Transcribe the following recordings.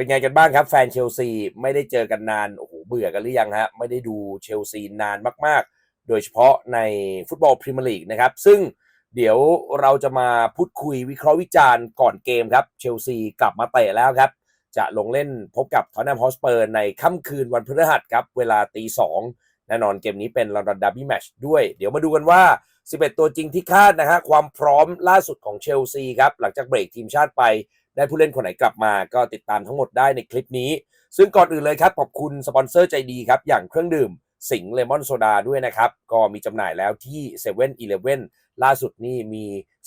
เป็นไงกันบ้างครับ แฟนเชลซีไม่ได้เจอกันนานโอ้โหเบื่อกันหรือยังฮะไม่ได้ดูเชลซีนานมาก ๆ โดยเฉพาะในฟุตบอลพรีเมียร์ลีกนะครับ ซึ่งเดี๋ยวเราจะมาพูดคุยวิเคราะห์วิจารณ์ก่อนเกมครับเชลซีกลับมาเตะแล้วครับ จะลงเล่นพบกับทอนแนมฮอสเปอร์ในค่ำคืนวันพฤหัสครับ เวลาตีสองแน่นอนเกมนี้เป็นลอนดอนดับบี้แมชด้วย เดี๋ยวมาดูกันว่า 11 ตัวจริงที่คาดนะฮะความพร้อมล่าสุดของเชลซีครับ หลังจากเบรกทีมชาติไป ได้ผู้เล่นคนไหนกลับมาก็ติดตามทั้งหมดได้ในคลิปนี้ ซึ่งก่อนอื่นเลยครับขอบคุณสปอนเซอร์ใจดีครับ อย่างเครื่องดื่มสิงเลมอนโซดาด้วยนะครับ ก็มีจำหน่ายแล้วที่7 e เ e ่ e อล่าสุดนี่มี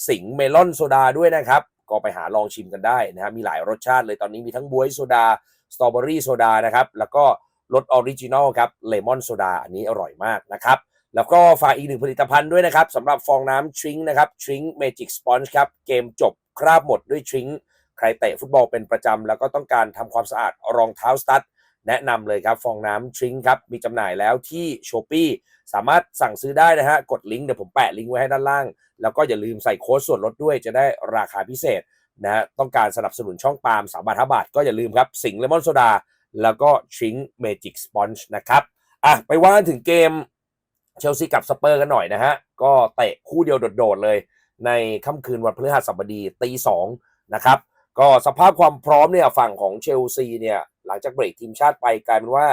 สิงเมลอนโซดาด้วยนะครับ ก็ไปหาลองชิมกันได้นะครับมีหลายรสชาติเลยตอนนี้มีทั้งบวยโซดาสตรอเบอรี่โซดานะครับ แล้วก็รสออริจินอลครับเลมอนโซดาอันนี้อร่อยมากนะครับ แล้วก็ฝากอีกหนึ่งผลิตภัณฑ์ด้วยนะครับสำหรับฟองน้ำทริงนะครับทริงเมจิกสปอนจ์ครับ เกมจบคราบหมดด้วยทริง รเตะฟุตบอลเป็นประจำ แล้วก็ต้องการทำความสะอาดรองเท้าสตั๊ดแนะนำเลยครับฟองน้ำทริงครับ มีจำหน่ายแล้วที่ s h อ p e e สามารถสั่งซื้อได้นะฮะ กดลิงก์เดี๋ยวผมแปะลิงก์ไว้ให้ด้านล่าง แล้วก็อย่าลืมใส่โค้ดส่วนลดด้วยจะได้ราคาพิเศษนะฮะต้องการสนับสนุนช่องปาล์มสามบาทห้าบาทก็อย่าลืมครับ สิงเลมอนโซดา แล้วก็ทริงเมจิกสปอนจ์นะครับอะไปว่ากันถึงเกมเชลซีกับสเปอร์กันหน่อยนะฮะ ก็เตะคู่เดียวโดดๆเลย ในค่ำคืนวันพฤหัสบดีตีสองนะครับ ก็สภาพความพร้อมเนี่ยฝั่งของเชลซีเนี่ยหลังจากเบรกทีมชาติไปกลายเป็นว่า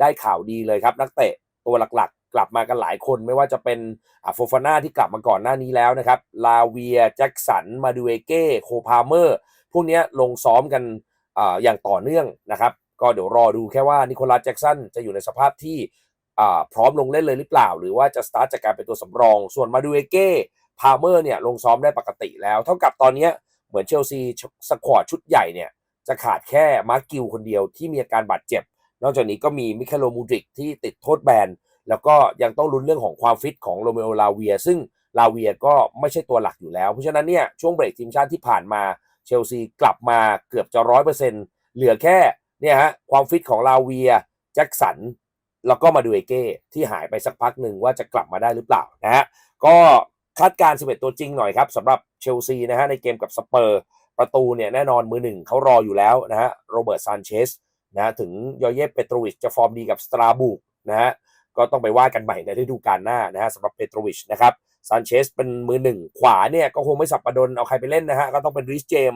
ได้ข่าวดีเลยครับ นักเตะตัวหลักๆ กลับมากันหลายคนไม่ว่าจะเป็นอโฟฟาน่าที่กลับมาก่อนหน้านี้แล้วนะครับลาเวียแจ็กสันมาดูเอเก้โคพาเมอร์พวกนี้ลงซ้อมกันออย่างต่อเนื่องนะครับ ก็เดี๋ยวรอดูแค่ว่านิโคลัสแจ็กสันจะอยู่ในสภาพที่พร้อมลงเล่นเลยหรือเปล่า หรือว่าจะสตาร์ทจากการเป็นตัวสำรอง ส่วนมาดูเอเก้พาเมอร์เนี่ยลงซ้อมได้ปกติแล้ว เท่ากับตอนเนี้ย เหมือนเชลซีสควอตชุดใหญ่เนี่ยจะขาดแค่มาร์กิวคนเดียวที่มีอาการบาดเจ็บ นอกจากนี้ก็มีมิคาโลมูดริกที่ติดโทษแบน แล้วก็ยังต้องลุ้นเรื่องของความฟิตของโรเมโอลาเวีย ซึ่งลาเวียก็ไม่ใช่ตัวหลักอยู่แล้ว เพราะฉะนั้นเนี่ยช่วงเบรกทีมชาติที่ผ่านมาเชลซีกลับมาเกือบจะร้อยเปอร์เซ็นต์เหลือแค่เนี่ยฮะความฟิตของลาเวียแจ็คสันแล้วก็มาดูเอเก้ที่หายไปสักพักหนึ่งว่าจะกลับมาได้หรือเปล่านะฮะก็ คาดการณ์11 ตัวจริงหน่อยครับสำหรับเชลซีนะฮะในเกมกับสเปอร์ ประตูเนี่ยแน่นอนมือหนึ่งเขารออยู่แล้วนะฮะโรเบิร์ตซานเชสนะฮะถึงยอเยฟเปโตรวิชจะฟอร์มดีกับสตราบุกนะฮะก็ต้องไปว่ากันใหม่ในฤดูกาลหน้านะฮะสำหรับเปโตรวิชนะครับซานเชสเป็นมือหนึ่งขวาเนี่ยก็คงไม่สับประดนเอาใครไปเล่นนะฮะก็ต้องเป็นริสเจม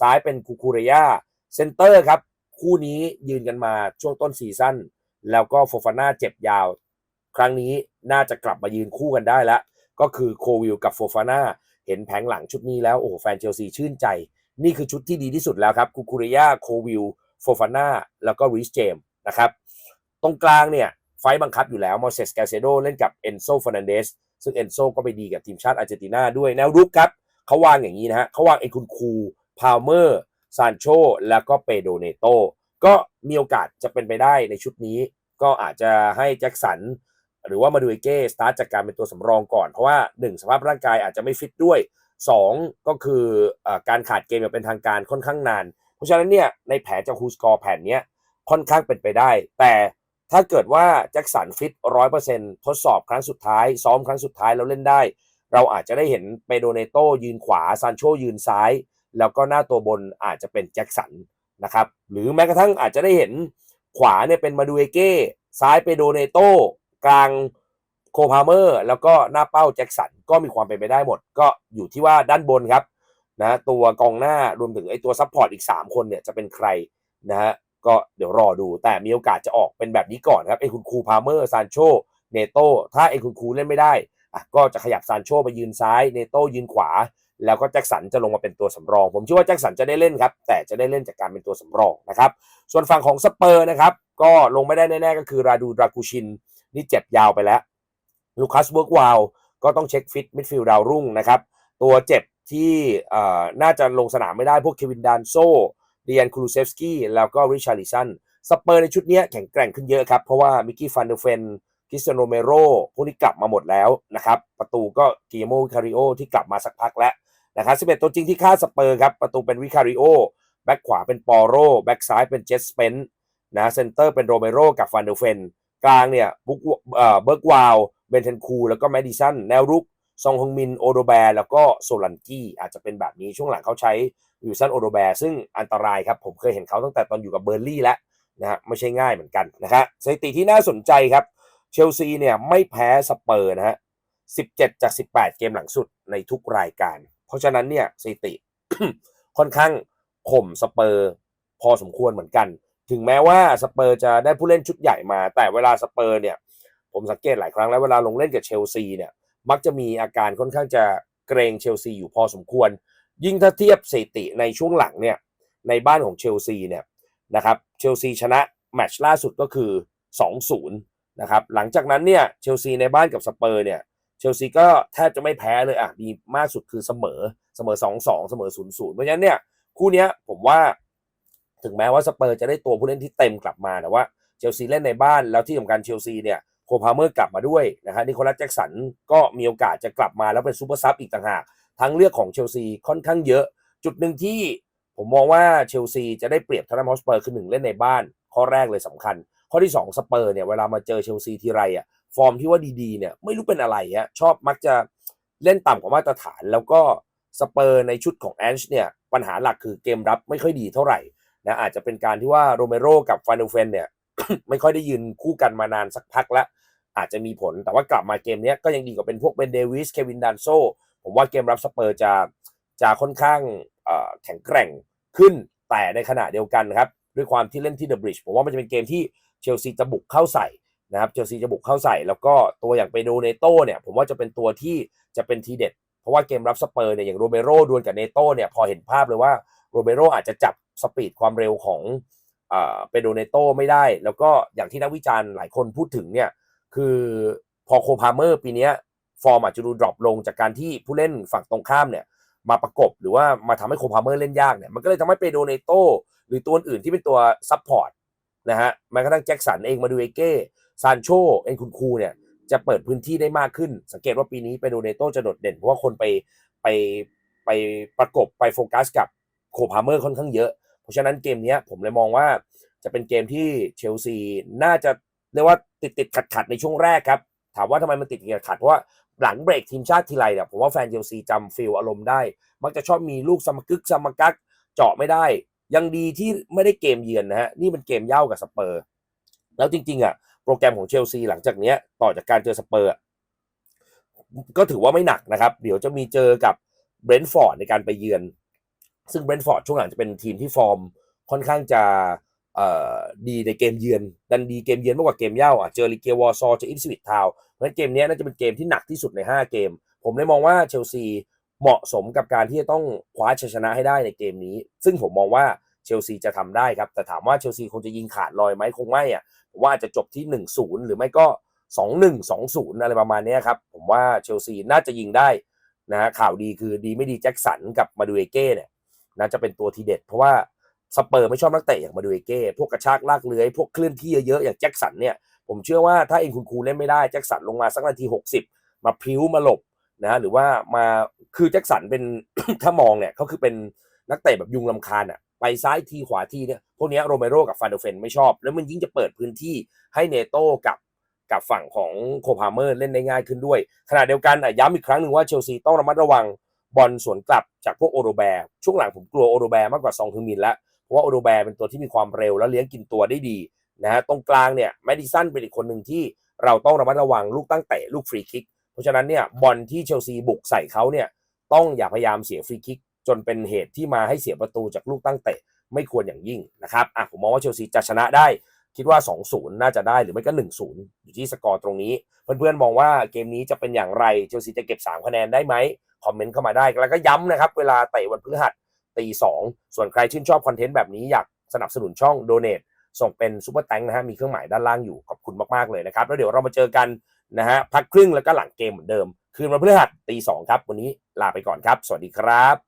ซ้ายเป็นคูคูเรียเซนเตอร์ครับคู่นี้ยืนกันมาช่วงต้นซีซั่นแล้วก็โฟฟาน่าเจ็บยาว ครั้งนี้น่าจะกลับมายืนคู่กันได้แล้ว ก็คือโควิลกับโฟฟาน่าเห็นแผงหลังชุดนี้แล้ว โอ้โหแฟนเชลซีชื่นใจ นี่คือชุดที่ดีที่สุดแล้วครับคูคูเรียโควิลโฟฟาน่าแล้วก็ริสเจมนะครับตรงกลางเนี่ยไฟบังคับอยู่แล้วมอเสสกาเซโดเล่นกับเอนโซฟ r นันเดสซึ่งเอนโซก็ไปดีกับทีมชาติอาร์เจนตินาด้วยแนวรุกครับเขาวางอย่างนี้นะฮะเขาวางไอ้คุณคูพาวเมอร์ซานโชแล้วก็เปโดเนโตก็มีโอกาสจะเป็นไปได้ในชุดนี้ ก็อาจจะให้แจ็คสัน หรือว่ามาดูเอเก้สตาร์ทจากการเป็นตัวสำรองก่อน เพราะว่า 1 สภาพร่างกายอาจจะไม่ฟิตด้วย 2 ก็คืออการขาดเกมอย่างเป็นทางการค่อนข้างนาน เพราะฉะนั้นเนี่ยในแผนจากฮูสกอร์แผนเนี้ยค่อนข้างเป็นไปได้ แต่ถ้าเกิดว่าแจ็คสันฟิตร้อยเปอร์เซ็นต์ทดสอบครั้งสุดท้าย ซ้อมครั้งสุดท้ายแล้วเล่นได้ เราอาจจะได้เห็นเปโดเนโตยืนขวาซานโชยืนซ้าย แล้วก็หน้าตัวบนอาจจะเป็นแจ็คสันนะครับหรือแม้กระทั่งอาจจะได้เห็นขวาเนี่ยเป็นมาดูเอเก้ซ้ายเปโดเนโต กลางโคพาเมอร์ แล้วก็หน้าเป้าแจ็คสันก็มีความเป็นไปได้หมด ก็อยู่ที่ว่าด้านบนครับนะตัวกองหน้ารวมถึงไอ้ตัวซัพพอร์ตอีก 3 คนเนี่ยจะเป็นใครนะฮะก็เดี๋ยวรอดูแต่มีโอกาสจะออกเป็นแบบนี้ก่อนครับไอ้คุณคูพาเมอร์ซานโชเนโตถ้าไอ้คุณคูเล่นไม่ได้อะก็จะขยับซานโชไปยืนซ้ายเนโตยืนขวา แล้วก็แจ็คสันจะลงมาเป็นตัวสำรอง ผมเชื่อว่าแจ็คสันจะได้เล่นครับ แต่จะได้เล่นจากการเป็นตัวสำรองนะครับ ส่วนฝั่งของสเปอร์นะครับ ก็ลงไม่ได้แน่ๆก็คือราดูดรากูชิน นี่เจ็บยาวไปแล้วลูคัสเวิร์กวาลก็ต้องเช็คฟิตมิดฟิลด์ดาวรุ่งนะครับ ตัวเจ็บที่น่าจะลงสนามไม่ได้พวกเควินดานโซเดียนคูลูเซฟสกี้แล้วก็ริชาร์ลิสันสเปอร์ในชุดนี้แข็งแกร่งขึ้นเยอะครับ เพราะว่ามิกกี้ฟันเดเฟนคริสเตโนเมโรพวกนี้กลับมาหมดแล้วนะครับ ประตูก็กิโมวิคาริโอที่กลับมาสักพักแล้วนะครับ11ตัวจริงที่ค่าสเปอร์ครับ ประตูเป็นวิคาริโอแบ็กขวาเป็นปอโรแบ็กซ้ายเป็นเจสเปนนะเซนเตอร์เป็นโรเมโรกับฟันเดเฟน กลางเนี่ยบุกเอ่อเบิร์กวาวเบนเทนคู แล้วก็แมดิสันแนวรุกซองฮงมินโอโดแบร์แล้วก็โซลันกี้อาจจะเป็นแบบนี้ช่วงหลังเขาใช้วิลสันโอโดแบร์ซึ่งอันตรายครับ ผมเคยเห็นเขาตั้งแต่ตอนอยู่กับเบอร์ลี่แล้วนะฮะไม่ใช่ง่ายเหมือนกันนะครับสถิติที่น่าสนใจครับ เชลซีเนี่ยไม่แพ้สเปอร์นะฮะ17 จาก 18 เกมหลังสุดในทุกรายการ เพราะฉะนั้นเนี่ยสถิติค่อนข้างข่มสเปอร์พอสมควรเหมือนกัน ถึงแม้ว่าสเปอร์จะได้ผู้เล่นชุดใหญ่มา แต่เวลาสเปอร์เนี่ย ผมสังเกตหลายครั้งแล้วเวลาลงเล่นกับเชลซีเนี่ย มักจะมีอาการค่อนข้างจะเกรงเชลซีอยู่พอสมควร ยิ่งถ้าเทียบสถิติในช่วงหลังเนี่ย ในบ้านของเชลซีเนี่ยนะครับ เชลซีชนะแมตช์ล่าสุดก็คือ 2-0 นะครับ หลังจากนั้นเนี่ยเชลซีในบ้านกับสเปอร์เนี่ยเชลซีก็แทบจะไม่แพ้เลยอะ มีมากสุดคือเสมอ เสมอ 2-2 เสมอ 0-0 เพราะฉะนั้นเนี่ย คู่นี้ผมว่า ถึงแม้ว่าสเปอร์จะได้ตัวผู้เล่นที่เต็มกลับมาแต่ว่าเชลซีเล่นในบ้านแล้วที่สำคัญเชลซีเนี่ยโคพาเมอร์กลับมาด้วยนะฮะนิโคลัสแจ็กสันก็มีโอกาสจะกลับมาแล้วเป็นซูเปอร์ซับอีกต่างหากทางเลือกของเชลซีค่อนข้างเยอะ จุดหนึ่งที่ผมมองว่าเชลซีจะได้เปรียบทาร์มอสเปอร์คือหนึ่งเล่นในบ้าน ข้อแรกเลยสำคัญ ข้อที่ 2 สเปอร์เนี่ยเวลามาเจอเชลซีทีไรอะฟอร์มที่ว่าดีๆเนี่ยไม่รู้เป็นอะไรฮะชอบมักจะเล่นต่ำกว่ามาตรฐาน แล้วก็สเปอร์ในชุดของแอนช์เนี่ยปัญหาหลักคือเกมรับไม่ค่อยดีเท่าไหร่ นะอาจจะเป็นการที่ว่าโรเมโรกับฟานูเฟนเนี่ย ไม่ค่อยได้ยืนคู่กันมานานสักพักแล้ว อาจจะมีผลแต่ว่ากลับมาเกมนี้ก็ยังดีกว่าเป็นพวกเบนเดวิสเควินดันโซผมว่าเกมรับสเปอร์จะจะค่อนข้างแข็งแกร่งขึ้นแต่ในขณะเดียวกันครับ ด้วยความที่เล่นที่เดอะบริดจ์ผมว่ามันจะเป็นเกมที่เชลซีจะบุกเข้าใส่นะครับเชลซีจะบุกเข้าใส่ แล้วก็ตัวอย่างเปโดเนโตเนี่ย ผมว่าจะเป็นตัวที่จะเป็นทีเด็ด เพราะว่าเกมรับสเปอร์เนี่ยอย่างโรเบโรดวลกับเนโตเนี่ยพอเห็นภาพเลยว่าโรเบโรอาจจะจับ สปีดความเร็วของเปโดเนโตไม่ได้ แล้วก็อย่างที่นักวิจารณ์หลายคนพูดถึงเนี่ย คือพอโคพาเมอร์ปีนี้ฟอร์มอาจจะดูดรอปลงจากการที่ผู้เล่นฝั่งตรงข้ามเนี่ยมาประกบหรือว่ามาทำให้โคพาเมอร์เล่นยากเนี่ยมันก็เลยทำให้เปโดเนโตหรือตัวอื่นที่เป็นตัวซับพอร์ตนะฮะแม้กระทั่งแจ็คสันเองมาดูเอเก้ซานโชเอ็นคุณคูเนี่ยจะเปิดพื้นที่ได้มากขึ้น สังเกตว่าปีนี้เปโดเนโตจะโดดเด่นเพราะว่าคนไปไปไปประกบไปโฟกัสกับโคพาเมอร์ค่อนข้างเยอะ ราะฉะนั้นเกมนี้ผมเลยมองว่าจะเป็นเกมที่เชลซีน่าจะเรียกว่าติดติดขัดขัดในช่วงแรกครับ ถามว่าทำไมมันติดติดขัดเพราะว่าหลังเบรกทีมชาติทีไรเนี่ยผมว่าแฟนเชลซีจำฟิลอารมณ์ได้ มักจะชอบมีลูกสมกึกสมกักเจาะไม่ได้ ยังดีที่ไม่ได้เกมเยือนนะฮะนี่เป็นเกมเย่ากับสเปอร์ แล้วจริงๆอะโปรแกรมของเชลซีหลังจากเนี้ยต่อจากการเจอสเปอร์ก็ถือว่าไม่หนักนะครับ เดี๋ยวจะมีเจอกับเบรนท์ฟอร์ดในการไปเยือน ซึ่งเบรนท์ฟอร์ดช่วงหลังจะเป็นทีมที่ฟอร์มค่อนข้างจะดีในเกมเยือนดันดีเกมเยือนมากกว่าเกมเย่าอะเจอริเกวอร์ซอเจออิฟสวิตทาวเพราะฉะนั้นเกมนี้น่าจะเป็นเกมที่หนักที่สุดใน 5 เกม ผมเลยมองว่าเชลซีเหมาะสมกับการที่จะต้องคว้าชัยชนะให้ได้ในเกมนี้ ซึ่งผมมองว่าเชลซีจะทำได้ครับ แต่ถามว่าเชลซีคงจะยิงขาดลอยไหมคงไม่อะว่าอาจจะจบที่ 1-0 หรือไม่ก็ 2-1 2-0 อะไรประมาณนี้ครับ ผมว่าเชลซีน่าจะยิงได้นะฮะข่าวดีคือดีไม่ดีแจ็คสันกับมาดูเอเก้เนี่ย น่าจะเป็นตัวทีเด็ด เพราะว่าสเปอร์ไม่ชอบนักเตะอย่างมาดูเอเก้พวกกระชากลากเลื้อยพวกเคลื่อนที่เยอะๆอย่างแจ็คสันเนี่ยผมเชื่อว่าถ้าเองคุณครูเล่นไม่ได้แจ็คสันลงมาสักนาที 60 มาพิ้วมาหลบนะหรือว่ามาคือแจ็คสันเป็นถ้ามองเนี่ยเขาคือเป็นนักเตะแบบยุงลำคาญอะไปซ้ายทีขวาทีเนี่ยพวกนี้โรเมโรกับฟานเดเฟนไม่ชอบ แล้วมันยิ่งจะเปิดพื้นที่ให้เนโต้กับกับฝั่งของโคพาเมอร์เล่นได้ง่ายขึ้นด้วยขณะเดียวกันย้ำอีกครั้งหนึ่งว่าเชลซีต้องระมัดระวัง บอลสวนกลับจากพวกโอโรแบร์ช่วงหลังผมกลัวโอโรแบร์มากกว่าซองฮึงมินแล้วเพราะว่าโอโรแบร์เป็นตัวที่มีความเร็วและเลี้ยงกินตัวได้ดีนะฮะตรงกลางเนี่ยแมดิสันเป็นอีกคนหนึ่งที่เราต้องระมัดระวังลูกตั้งเตะลูกฟรีคิก เพราะฉะนั้นเนี่ยบอลที่เชลซีบุกใส่เขาเนี่ยต้องอย่าพยายามเสียฟรีคิก จนเป็นเหตุที่มาให้เสียประตูจากลูกตั้งเตะไม่ควรอย่างยิ่งนะครับอะผมมองว่าเชลซีจะชนะได้คิดว่า 2-0 น่าจะได้หรือไม่ก็ 1-0 อยู่ที่สกอร์ตรงนี้ เพื่อนๆ มองว่าเกมนี้จะเป็นอย่างไร เชลซีจะเก็บ 3 คะแนนได้ไหม คอมเมนต์เข้ามาได้ แล้วก็ย้ำนะครับ เวลาเตะวันพฤหัสตีสองส่วนใครชื่นชอบคอนเทนต์แบบนี้อยากสนับสนุนช่องโดเน a ส่งเป็นซูเปอร์แตงนะฮะมีเครื่องหมายด้านล่างอยู่ขอบคุณมากๆเลยนะครับ แล้วเดี๋ยวเรามาเจอกันนะฮะพักครึ่งแล้วก็หลังเกมเหมือนเดิม คืนวันพฤหัสตีสองครับ วันนี้ลาไปก่อนครับ สวัสดีครับ